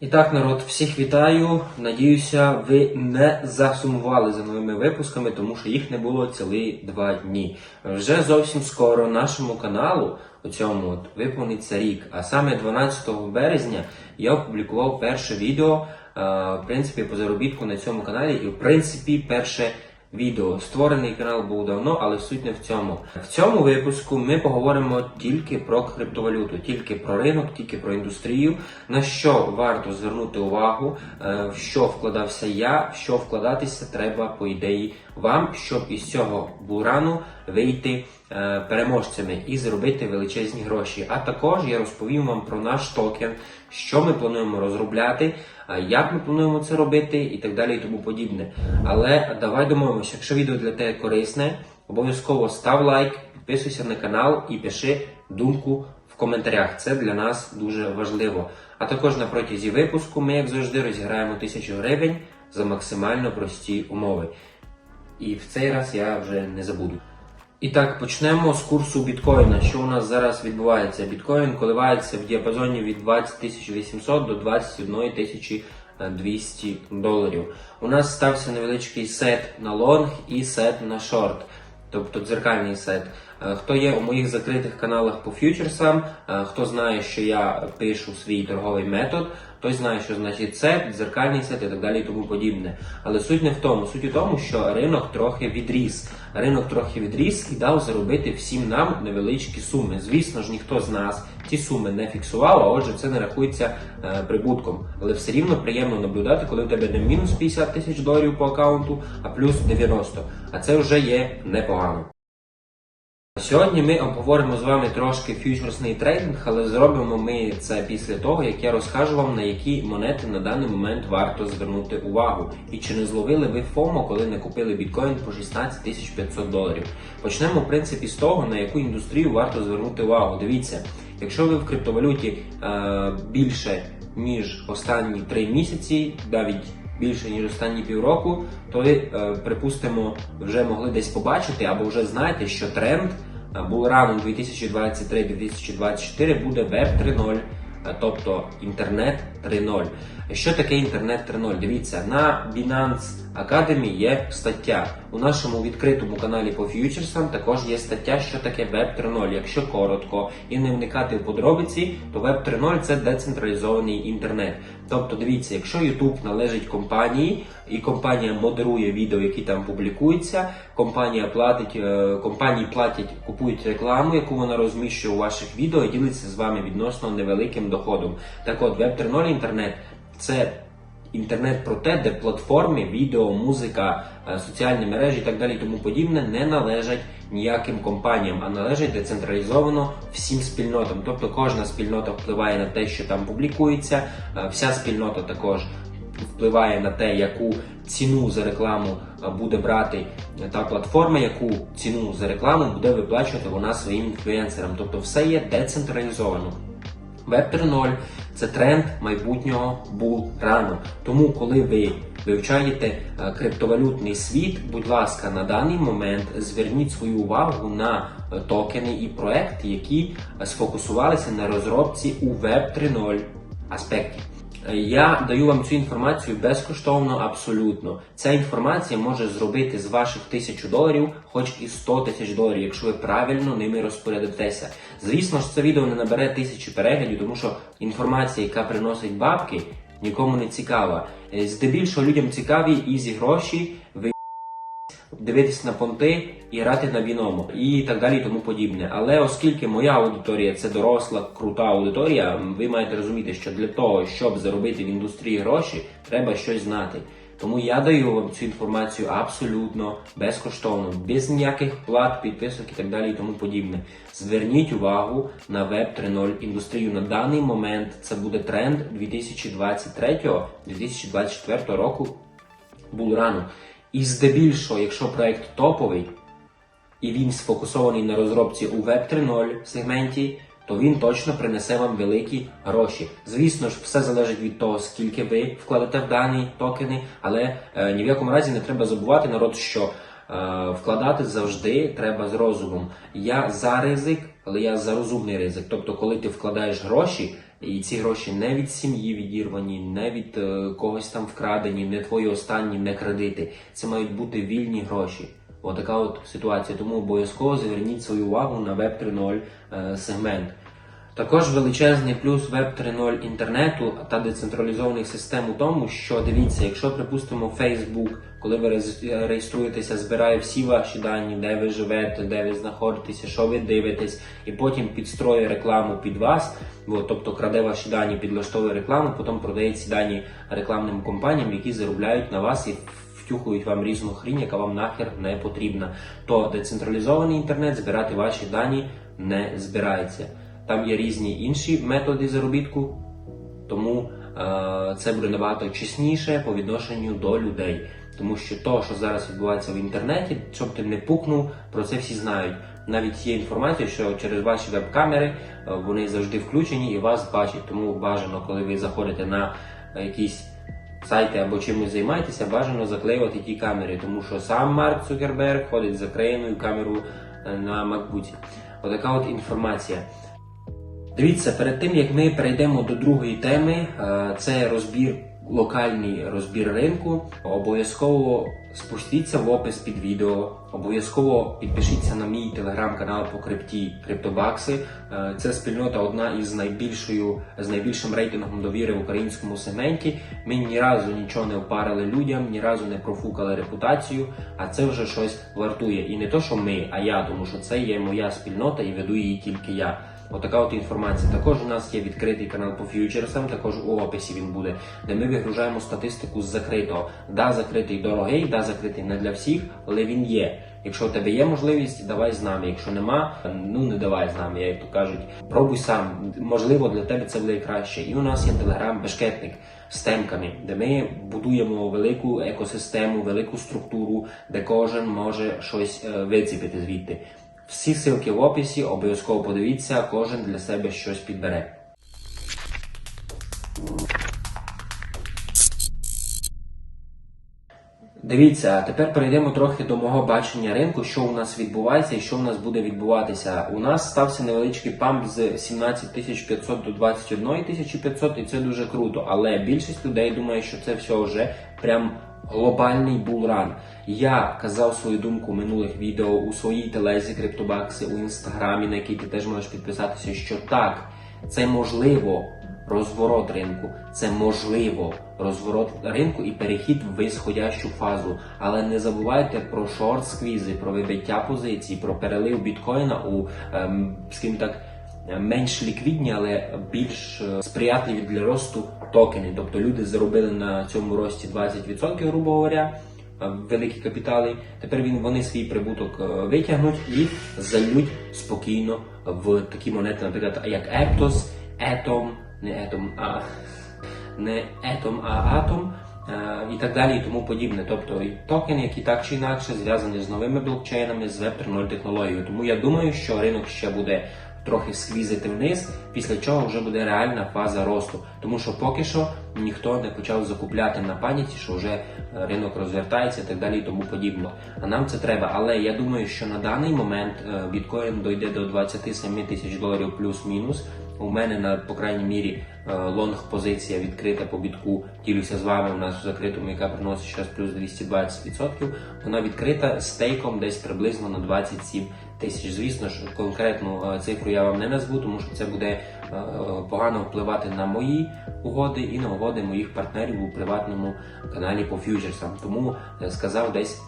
І так, народ, всіх вітаю. Надіюся, ви не засумували за новими випусками, тому що їх не було цілі два дні. Вже зовсім скоро нашому каналу у цьому от виповниться рік. А саме 12 березня я опублікував перше відео, е, в принципі, по заробітку на цьому каналі, і в принципі, перше. Відео створений канал був давно, але суть не в цьому. В цьому випуску ми поговоримо тільки про криптовалюту, тільки про ринок, тільки про індустрію, на що варто звернути увагу, е, в що вкладався я, в що вкладатися треба по ідеї вам, щоб із цього бурану вийти переможцями і зробити величезні гроші. А також я розповім вам про наш токен, що ми плануємо розробляти, е, як ми плануємо це робити і так далі, і тому подібне. Але давай домовимося, якщо відео для тебе корисне, обов'язково став лайк, підписуйся на канал і пиши думку в коментарях. Це для нас дуже важливо. А також на протязі випуску ми, як завжди, розіграємо тисячу гривень за максимально прості умови. І в цей раз я вже не забуду. І так, почнемо з курсу біткоїна. Що у нас зараз відбувається? Біткоін коливається в діапазоні від 20 800 до 21 200 доларів. У нас стався невеличкий сет на лонг і сет на шорт, тобто дзеркальний сет. Е, Хто є у моїх закритих каналах по фьючерсам, е, хто знає, що я пишу свій торговий метод, той знає, що значить сет, дзеркальний сет і так далі і тому подібне. Але суть не в тому. Суть у тому, що ринок трохи відріс. Ринок трохи відріс і дав заробити всім нам невеличкі суми. Звісно ж, ніхто з нас ці суми не фіксував, а отже, це не рахується е, прибутком. Але все рівно приємно наблюдати, коли в тебе не мінус 50 тисяч доларів по аккаунту, а плюс 90. А це вже є непогано. Сьогодні ми обговоримо з вами трошки фьючерсний трейдинг, але зробимо ми це після того, як я розкажу вам, на які монети на даний момент варто звернути увагу. І чи не зловили ви ФОМО, коли не купили біткоін по 16 500 доларів. Почнемо, в принципі, з того, на яку індустрію варто звернути увагу. Дивіться, якщо ви в криптовалюті е, більше ніж останні 3 місяці, навіть більше ніж останні півроку, то ви, е, припустимо, вже могли десь побачити або вже знаєте, що тренд е, булрану 2023-2024 буде Web 3.0, е, тобто інтернет 3.0. Що таке інтернет 3.0? Дивіться, на Binance Academy є стаття. У нашому відкритому каналі по фьючерсам також є стаття, що таке Web 3.0. Якщо коротко і не вникати в подробиці, то Web 3.0 це децентралізований інтернет. Тобто, дивіться, якщо YouTube належить компанії, і компанія модерує відео, які там публікуються, компанія платить, е, компанії платять, купують рекламу, яку вона розміщує у ваших відео і ділиться з вами відносно невеликим доходом. Так от, Web 3.0 інтернет це інтернет про те, де платформи, відео, музика, е, соціальні мережі і так далі тому подібне не належать ніяким компаніям, а належать децентралізовано всім спільнотам. Тобто кожна спільнота впливає на те, що там публікується, е, вся спільнота також впливає на те, яку ціну за рекламу е, буде брати та платформа, яку ціну за рекламу буде виплачувати вона своїм інфлюенсерам. Тобто все є децентралізовано. Web 3.0 це тренд майбутнього рану. Тому, коли ви вивчаєте е, криптовалютний світ, будь ласка, на даний момент зверніть свою увагу на е, токени і проекти, які е, сфокусувалися на розробці у Web 3.0 аспекті. Е, Я даю вам цю інформацію безкоштовно абсолютно. Ця інформація може зробити з ваших тисячу доларів, хоч і 100 тисяч доларів, якщо ви правильно ними розпорядитеся. Звісно ж, це відео не набере тисячі переглядів, тому що інформація, яка приносить бабки, нікому не цікава. Е, Здебільшого людям цікаві ізі гроші, ви дивитися на понти і грати на біному і так далі, і тому подібне. Але оскільки моя аудиторія це доросла, крута аудиторія, ви маєте розуміти, що для того, щоб заробити в індустрії гроші, треба щось знати. Тому я даю вам цю інформацію абсолютно безкоштовно, без ніяких плат, підписок і так далі, і тому подібне. Зверніть увагу на Web 3.0 індустрію. На даний момент це буде тренд 2023-2024 року булрану. І здебільшого, якщо проект топовий і він сфокусований на розробці у Web 3.0 сегменті, то він точно принесе вам великі гроші. Звісно ж, все залежить від того, скільки ви вкладете в дані токени, але е, ні в якому разі не треба забувати народ, що е, вкладати завжди треба з розумом. Я за ризик, але я за розумний ризик. Тобто, коли ти вкладаєш гроші, І ці гроші не від сім'ї відірвані, не від е, когось там вкрадені, не твої останні, не кредити. Це мають бути вільні гроші. Отака от ситуація. Тому обов'язково зверніть свою увагу на Web 3.0 е, сегмент. Також величезний плюс Web 3.0 інтернету та децентралізованих систем у тому, що дивіться, якщо припустимо Facebook, коли ви реєструєтеся, збирає всі ваші дані, де ви живете, де ви знаходитеся, що ви дивитесь, і потім підстроює рекламу під вас, бо, тобто краде ваші дані, підлаштовує рекламу, потім продає ці дані рекламним компаніям, які заробляють на вас і втюхують вам різну хрінь, яка вам нахер не потрібна. То децентралізований інтернет збирати ваші дані не збирається. Там є різні інші методи заробітку, тому е, це буде набагато чесніше по відношенню до людей. Тому що то, що зараз відбувається в інтернеті, щоб ти не пукнув, про це всі знають. Навіть є інформація, що через ваші веб-камери е, вони завжди включені і вас бачать. Тому бажано, коли ви заходите на якісь сайти або чимось займаєтеся, бажано заклеювати ті камери, тому що сам Марк Цукерберг ходить з заклеєною камерою е, на макбуці. Отака от інформація. Дивіться, перед тим як ми перейдемо до другої теми, е, це розбір, локальний розбір ринку. Обов'язково спустіться в опис під відео, обов'язково підпишіться на мій телеграм-канал по крипті Криптобакси. Е, Це спільнота одна із найбільшою з найбільшим рейтингом довіри в українському сегменті. Ми ні разу нічого не впарили людям, ні разу не профукали репутацію, а це вже щось вартує. І не то, що ми, а я, тому що це є моя спільнота і веду її тільки я. Отака от інформація. Також у нас є відкритий канал по фьючерсам, також у описі він буде, де ми вигружаємо статистику з закритого. Да, закритий дорогий, да, закритий не для всіх, але він є. Якщо у тебе є можливість, давай з нами. Якщо нема, ну не давай з нами, як то кажуть. Пробуй сам. Можливо, для тебе це буде краще. І у нас є телеграм бешкетник з темками, де ми будуємо велику екосистему, велику структуру, де кожен може щось е, виціпити звідти. Всі ссылки в описі, обов'язково подивіться, кожен для себе щось підбере. Дивіться, а тепер перейдемо трохи до мого бачення ринку, що у нас відбувається і що у нас буде відбуватися. У нас стався невеличкий памп з 17500 до 21500, і це дуже круто. Але більшість людей думає, що це все вже прям глобальний булран. Я казав свою думку в минулих відео у своїй телезі Криптобакси у інстаграмі, на який ти теж можеш підписатися, що так, це можливо розворот ринку, це можливо розворот ринку і перехід в висходящу фазу. Але не забувайте про шорт сквізи, про вибиття позицій, про перелив біткоїна у, ем, скажімо так, менш ліквідні, але більш е, сприятливі для росту токени. Тобто люди заробили на цьому рості 20%, грубо говоря. е, Великі капітали. Тепер він вони свій прибуток е, витягнуть і зальють спокійно в такі монети, наприклад, як Eptos, Atom, не Atom, а не Atom, а е, І так далі, і тому подібне. Тобто і токени, які так чи інакше зв'язані з новими блокчейнами, з Web 3.0 технологією. Тому я думаю, що ринок ще буде трохи сквізити вниз, після чого вже буде реальна фаза росту. Тому що поки що ніхто не почав закупляти на паніці, що вже е, ринок розвертається і так далі, і тому подібно. А нам це треба. Але я думаю, що на даний момент е, біткоін дойде до 27 тисяч доларів плюс-мінус. У мене на по крайній мірі е, лонг позиція відкрита по бітку. Ділюся з вами. У нас в закритому, яка приносить зараз плюс 220%. Вона відкрита стейком десь приблизно на 27 тисяч. Звісно ж, конкретну е, цифру я вам не назву, тому що це буде е, погано впливати на мої угоди і на угоди моїх партнерів у приватному каналі по фьючерсам. Тому е, сказав десь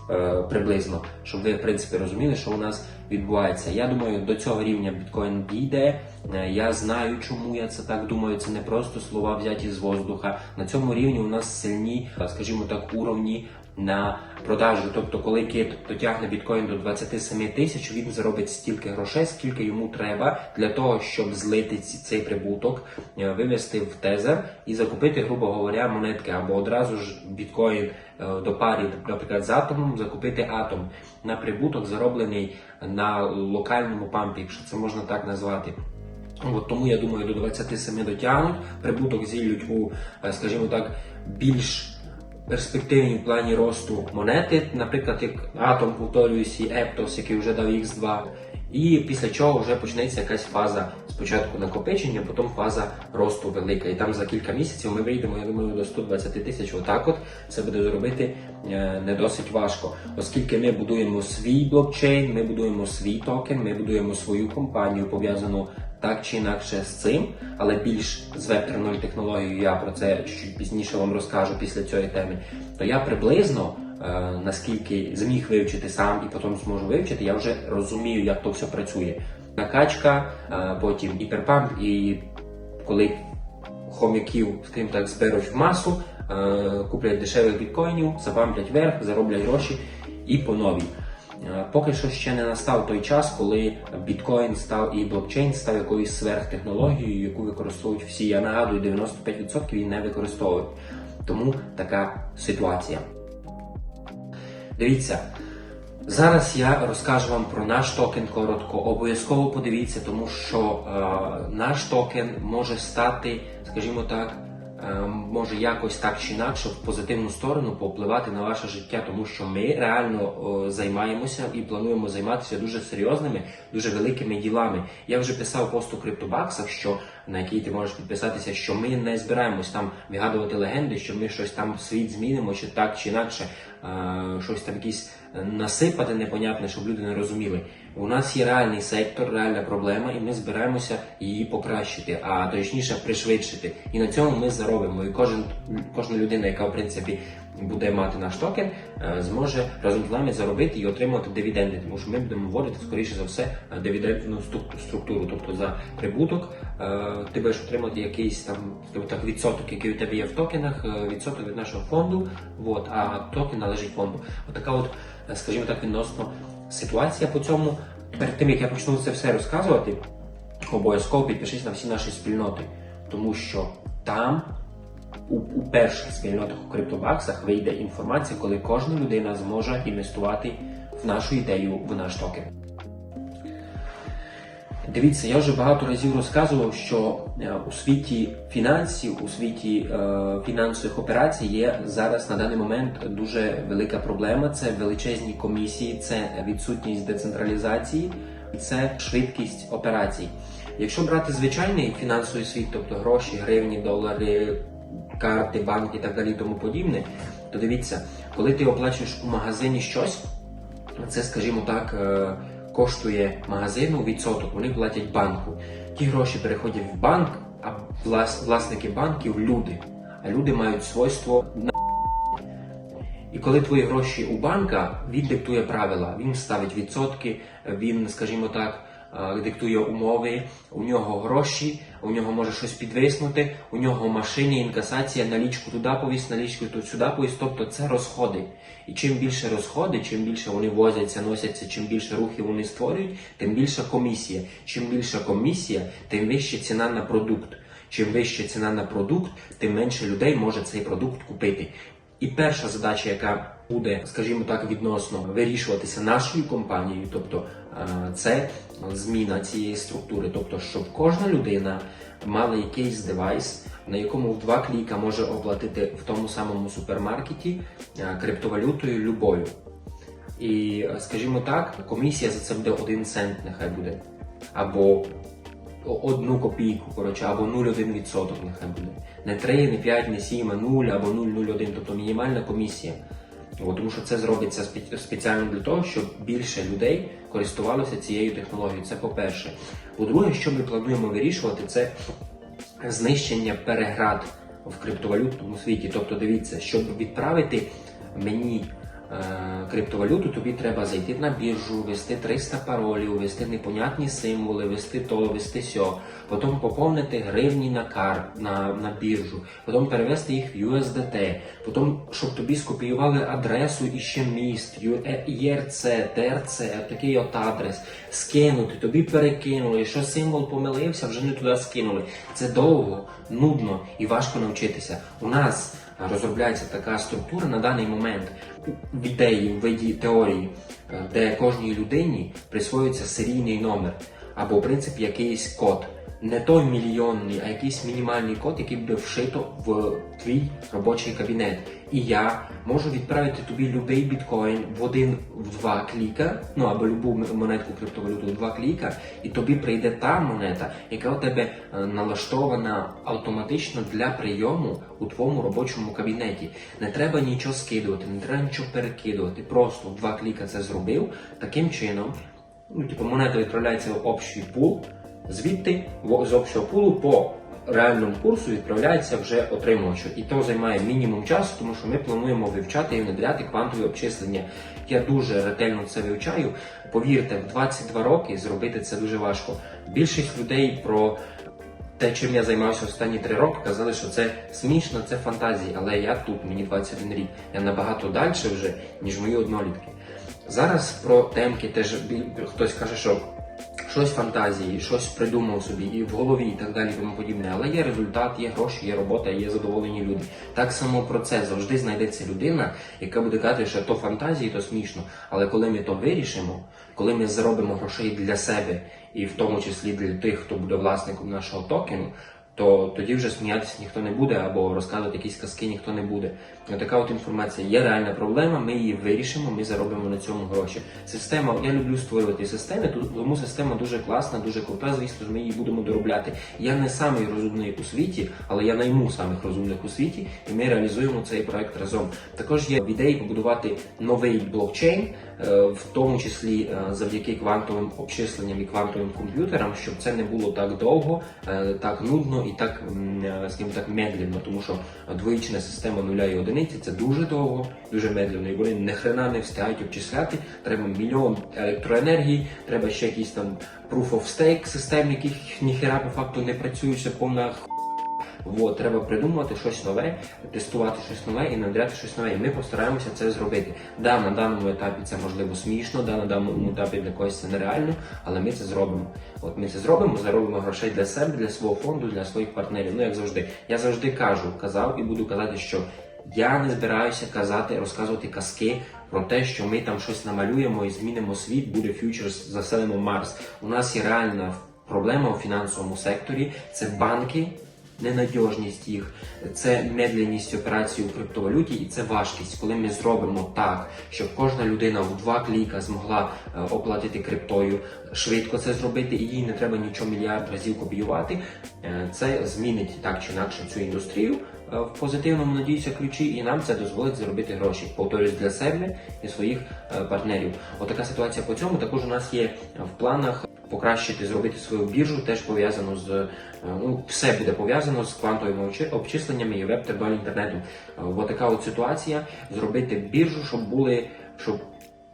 приблизно, щоб ви в принципі розуміли, що у нас відбувається. Я думаю, до цього рівня біткоін дійде. Я знаю, чому я це так думаю. Це не просто слова взяті з воздуха. На цьому рівні у нас сильні, скажімо так, уровні на продажу. Тобто, коли кит дотягне біткоін до 27 тисяч, він заробить стільки грошей, скільки йому треба для того, щоб злити цей прибуток, е, вивести в тезер і закупити, грубо говоря, монетки або одразу ж біткоін е, до парі, наприклад, з атомом, закупити атом на прибуток, зароблений на локальному пампі, якщо це можна так назвати. От тому я думаю, до 27 дотягнуть, прибуток зілють у, е, скажімо так, більш перспективні в плані росту монети, наприклад, як Atom, повторююсь, і Eptos, який вже дав X2. І після чого вже почнеться якась фаза спочатку накопичення, потім фаза росту велика. І там за кілька місяців ми вийдемо, я думаю, до 120 тисяч. Отак от це буде зробити е, не досить важко, оскільки ми будуємо свій блокчейн, ми будуємо свій токен, ми будуємо свою компанію пов'язану так чи інакше з цим, але більш з 3.0 технологією я про це чуть пізніше вам розкажу після цієї теми. То я приблизно е, наскільки зміг вивчити сам і потім зможу вивчити, я вже розумію, як то все працює. Накачка, е, потім гіперпамп, і коли хомяків, скажімо так, зберуть в масу, е, куплять дешевих біткоїнів, запамплять вверх, зароблять гроші і по новій. Е, Поки що ще не настав той час, коли біткоін став і блокчейн став якоюсь сверхтехнологією, яку використовують всі. Я нагадую, 95% її не використовують. Тому така ситуація. Дивіться, зараз я розкажу вам про наш токен коротко. Обов'язково подивіться, тому що е, наш токен може стати, скажімо так, може якось так чи інакше в позитивну сторону повпливати на ваше життя, тому що ми реально е, займаємося і плануємо займатися дуже серйозними, дуже великими ділами. Я вже писав пост у криптобаксах, що на який ти можеш підписатися, що ми не збираємось там вигадувати легенди, що ми щось там світ змінимо, чи так чи інакше, е, щось там якісь насипати непонятне, щоб люди не розуміли. У нас є реальний сектор, реальна проблема, і ми збираємося її покращити, а точніше пришвидшити. І на цьому ми заробимо. І кожен кожна людина, яка в принципі буде мати наш токен, е, зможе разом з нами заробити і отримати дивіденди, тому що ми будемо вводити скоріше за все е, дивідендну структуру. Тобто за прибуток е, ти будеш отримати якийсь там так відсоток, який у тебе є в токенах, е, відсоток від нашого фонду. Вот, а токен належить бомба. Отака, от, е, скажімо так, відносно ситуація по цьому. Перед тим як я почну це все розказувати, обов'язково підпишись на всі наші спільноти, тому що там у, у перших спільнотах у криптобаксах вийде інформація, коли кожна людина зможе інвестувати в нашу ідею, в наш токен. Дивіться, я вже багато разів розказував, що е, у світі фінансів, у світі е, фінансових операцій є зараз на даний момент дуже велика проблема. Це величезні комісії, це відсутність децентралізації, і це швидкість операцій. Якщо брати звичайний фінансовий світ, тобто гроші, гривні, долари, карти, банки і так далі, тому подібне, то дивіться, коли ти оплачуєш у магазині щось, це, скажімо так, е, коштує магазину відсоток, вони платять банку. Ті гроші переходять в банк, а влас- власники банків люди. А люди мають свойство на. І коли твої гроші у банка, він диктує правила, він ставить відсотки, він, скажімо так, диктує умови, у нього гроші, у нього може щось підвиснути, у нього машині інкасація, налічку туди повість, налічку тут сюди повість, тобто це розходи. І чим більше розходи, чим більше вони возяться, носяться, чим більше рухів вони створюють, тим більша комісія. Чим більша комісія, тим вища ціна на продукт. Чим вища ціна на продукт, тим менше людей може цей продукт купити. І перша задача, яка буде, скажімо так, відносно вирішуватися нашою компанією, тобто е, це зміна цієї структури, тобто, щоб кожна людина мала якийсь девайс, на якому в два кліка може оплатити в тому самому супермаркеті е, криптовалютою любою. І, е, скажімо так, комісія за це буде один цент, нехай буде. Або одну копійку, коротше, або 0,1 відсоток нехай буде. Не 3, не 5, не 7, а 0 або 0,01, тобто мінімальна комісія. Тому що це зробиться спе- спеціально для того, щоб більше людей користувалося цією технологією. Це по-перше. По-друге, що ми плануємо вирішувати, це знищення переград в криптовалютному світі. Тобто, дивіться, щоб відправити мені криптовалюту, тобі треба зайти на біржу, ввести 300 паролів, ввести непонятні символи, ввести то, ввести сьо, потім поповнити гривні на кар на, на біржу, потім перевести їх в USDT, потім, щоб тобі скопіювали адресу і ще міст, ЄРЦ, ТРЦ, такий от адрес, скинути, тобі перекинули, якщо символ помилився, вже не туди скинули. Це довго, нудно і важко навчитися. У нас розробляється така структура на даний момент в ідеї, в виді теорії, е, де кожній людині присвоюється серійний номер або в принципі якийсь код. Не той мільйонний, а якийсь мінімальний код, який буде вшито в твій робочий кабінет. І я можу відправити тобі любий біткоін в один в два кліка, ну або любу монетку криптовалюту в два кліка, і тобі прийде та монета, яка у тебе е, налаштована автоматично для прийому у твоєму робочому кабінеті. Не треба нічого скидувати, не треба нічого перекидувати. Просто в два кліка це зробив. Таким чином, ну типу, монета відправляється в общий пул. Звідти з общого пулу по реальному курсу відправляється вже отримувачу. І то займає мінімум часу, тому що ми плануємо вивчати і внедряти квантові обчислення. Я дуже ретельно це вивчаю. Повірте, в 22 роки зробити це дуже важко. Більшість людей про те, чим я займався останні три роки, казали, що це смішно, це фантазії. Але я тут, мені 21 рік. Я набагато далі вже, ніж мої однолітки. Зараз про темки теж хтось каже, що щось фантазії, щось придумав собі і в голові, і так далі, і тому подібне. Але є результат, є гроші, є робота, є задоволені люди. Так само про це завжди знайдеться людина, яка буде казати, що то фантазії, то смішно. Але коли ми то вирішимо, коли ми зробимо грошей для себе, і в тому числі для тих, хто буде власником нашого токену. То тоді вже сміятися ніхто не буде або розказувати якісь казки ніхто не буде. Така от інформація є реальна проблема. Ми її вирішимо, ми заробимо на цьому гроші. Система, я люблю створювати системи, тому система дуже класна, дуже крута. Звісно ж, ми її будемо доробляти. Я не самий розумний у світі, але я найму самих розумних у світі, і ми реалізуємо цей проект разом. Також є в ідеї побудувати новий блокчейн, е, в тому числі е, завдяки квантовим обчисленням і квантовим комп'ютерам, щоб це не було так довго, е, так нудно і так, е, скажімо так, медленно, тому що двоїчна система нуля і одиниці це дуже довго, дуже медленно, і вони не хрена не встигають обчисляти. Треба мільйон електроенергії, треба ще якийсь там proof of stake систем, яких ніхера по факту не працюють, це повна Вот, треба придумувати щось нове, тестувати щось нове і надряти щось нове. І ми постараємося це зробити. Да, на даному етапі це можливо смішно, да, на даному етапі для когось це нереально, але ми це зробимо. От ми це зробимо, заробимо грошей для себе, для свого фонду, для своїх партнерів. Ну як завжди. Я завжди кажу, казав і буду казати, що я не збираюся казати, розказувати казки про те, що ми там щось намалюємо і змінимо світ, буде фьючерс, заселимо Марс. У нас є реальна проблема у фінансовому секторі. Це банки ненадіжність їх, це медленність операцій у криптовалюті і це важкість, коли ми зробимо так, щоб кожна людина в два кліка змогла е, оплатити криптою, швидко це зробити, і їй не треба нічого мільярд разів копіювати. е, Це змінить так чи інакше цю індустрію е, в позитивному надіюся ключі, і нам це дозволить заробити гроші. Повторюсь для себе і своїх партнерів. Отака ситуація по цьому. Також у нас є в планах покращити, зробити свою біржу, теж пов'язано з е, ну, все буде пов'язано з квантовими обчисленнями і веб 3.0 інтернету. Е, От така от ситуація. Зробити біржу, щоб були, щоб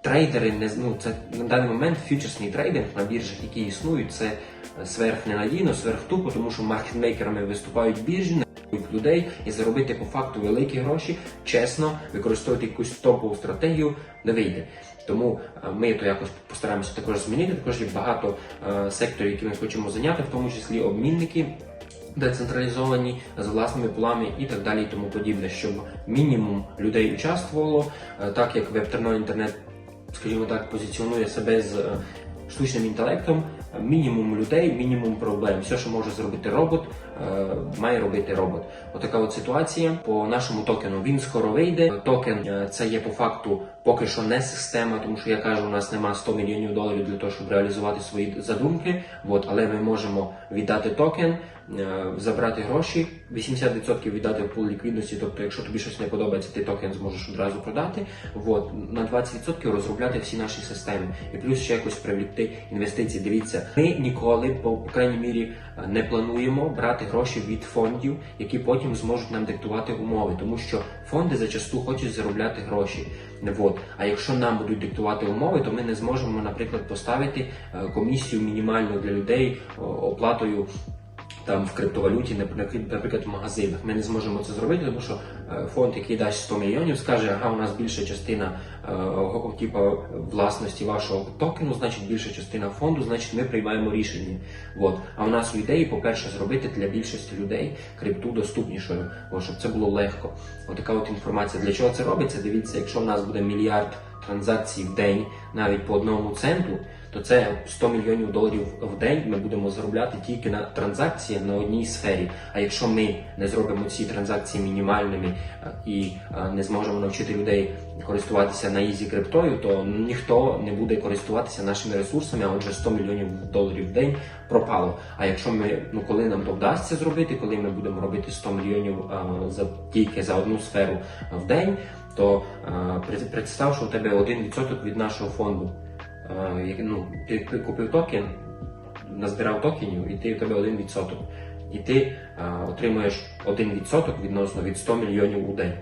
трейдери не ну, це на даний момент фьючерсний трейдинг на біржах, які існують, це е, сверхненадійно, сверхтупо, тому що маркетмейкерами виступають біржі. Людей і заробити по факту великі гроші, чесно використовувати якусь топову стратегію не вийде. Тому е, ми то якось постараємося також змінити. Також є багато е, секторів, які ми хочемо зайняти, в тому числі обмінники. Децентралізовані з власними пулами і так далі, і тому подібне, щоб мінімум людей участвувало, е, так як веб 3.0 інтернет, скажімо так, позиціонує себе з штучним інтелектом, мінімум людей, мінімум проблем. Все, що може зробити робот, має робити робот. Отака от ситуація по нашому токену. Він скоро вийде. Токен це є по факту поки що не система, тому що я кажу, у нас нема 100 мільйонів доларів для того, щоб реалізувати свої задумки. От, але ми можемо віддати токен, е, забрати гроші, 80% віддати в пул ліквідності. Тобто, якщо тобі щось не подобається, ти токен зможеш одразу продати. От, на 20% розробляти всі наші системи. І плюс ще якось привлекти інвестиції. Дивіться, ми ніколи, по, крайній мірі, е, не плануємо брати гроші від фондів, які потім зможуть нам диктувати умови, тому що фонди зачасту хочуть заробляти гроші. Вот. А якщо нам будуть диктувати умови, то ми не зможемо, наприклад, поставити е, комісію мінімальну для людей оплатою. Там в криптовалюті, наприклад, в магазинах. Ми не зможемо це зробити, тому що е, фонд, який дасть 100 мільйонів, скаже, ага, у нас більша частина типу, власності вашого токену, значить більша частина фонду, значить ми приймаємо рішення. От. А у нас у ідеї, по-перше, зробити для більшості людей крипту доступнішою, бо щоб це було легко. Отака от інформація. Для чого це робиться? Дивіться, якщо в нас буде мільярд транзакцій в день, навіть по одному центу, то це 100 мільйонів доларів в день ми будемо заробляти тільки на транзакції на одній сфері. А якщо ми не зробимо ці транзакції мінімальними е, і е, не зможемо навчити людей користуватися на ізі криптою, то ніхто не буде користуватися нашими ресурсами, а отже 100 мільйонів доларів в день пропало. А якщо ми, ну коли нам то вдасться зробити, коли ми будемо робити 100 мільйонів е, за тільки за одну сферу в день, то представ, що у тебе 1% від нашого фонду. Ну, ти, ти купив токен, назбирав токенів, і ти у тебе 1%. І ти е, отримуєш 1% відносно від 100 мільйонів у день.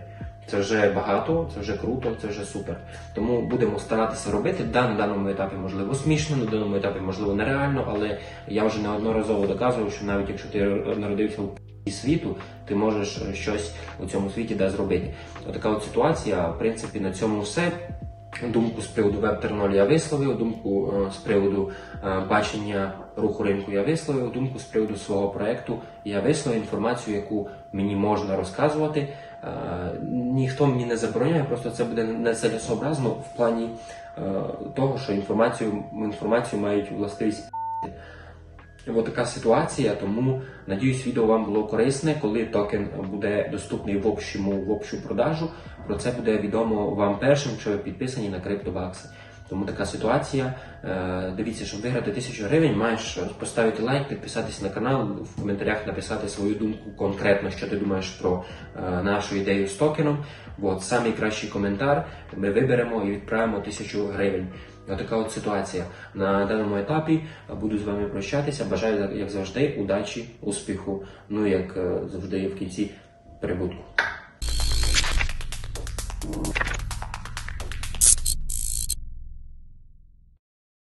Це вже багато, це вже круто, це вже супер. Тому будемо старатися робити. Да, на даному етапі можливо смішно, на даному етапі можливо нереально, але я вже неодноразово доказував, що навіть якщо ти народився в і світу, ти можеш щось у цьому світі да зробити. Отака от ситуація. В принципі, на цьому все. Думку з приводу веб 3.0 я висловив, думку е, з приводу е, бачення руху ринку я висловив, думку з приводу свого проєкту я висловив інформацію, яку мені можна розказувати. Е, Ніхто мені не забороняє, просто це буде нецелесообразно в плані того, що інформацію, інформацію мають властивість Ось така ситуація, тому надіюсь, відео вам було корисне. Коли токен буде доступний в общому в общу продажу, про це буде відомо вам першим, якщо ви підписані на криптобакси. Тому така ситуація. Е, Дивіться, щоб виграти тисячу гривень, маєш поставити лайк, підписатись на канал, в коментарях написати свою думку конкретно, що ти думаєш про е, нашу ідею з токеном. От самий кращий коментар ми виберемо і відправимо тисячу гривень. Отака от ситуація. На даному етапі буду з вами прощатися. Бажаю, як завжди, удачі, успіху. Ну як е, завжди в кінці прибутку.